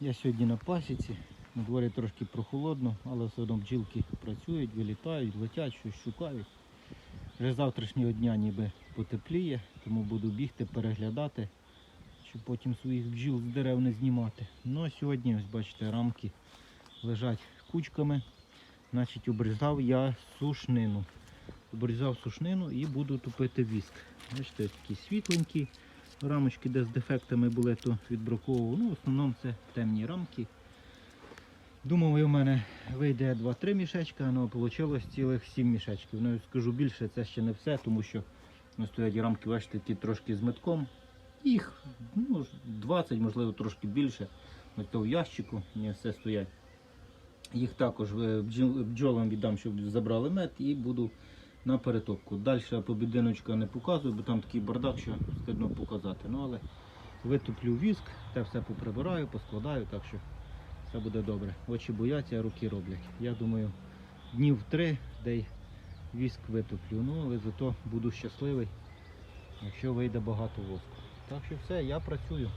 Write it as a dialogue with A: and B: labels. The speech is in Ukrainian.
A: Я сьогодні на пасіці. На дворі трошки прохолодно, але все одно бджілки працюють, вилітають, летять, щось шукають. Вже завтрашнього дня ніби потепліє, тому буду бігти, переглядати, щоб потім своїх бджіл з дерев не знімати. Ну а сьогодні, ось бачите, рамки лежать кучками. Значить, обрізав я сушнину. Обрізав сушнину і буду тупити віск. Бачите, ось такі світленькі рамочки, де з дефектами були, то відбраковував. Ну, в основному це темні рамки. Думав, у мене вийде 2-3 мішечка, але вийшло цілих 7 мішечків. Ну, скажу більше, це ще не все, тому що ну, стоять рамки, бачите, ті трошки з метком. Їх ну, 20, можливо, трошки більше. Ось то в ящику, не все стоять. Їх також е, бджолам віддам, щоб забрали мед і буду на перетопку. Далі побідиночка не показую, бо там такий бардак, що стидно показати. Ну, але витоплю віск, те все поприбираю, поскладаю, так що все буде добре. Очі бояться, руки роблять. Я думаю, днів три, де віск витоплю. Ну, але зато буду щасливий, якщо вийде багато воску. Так що все, я працюю.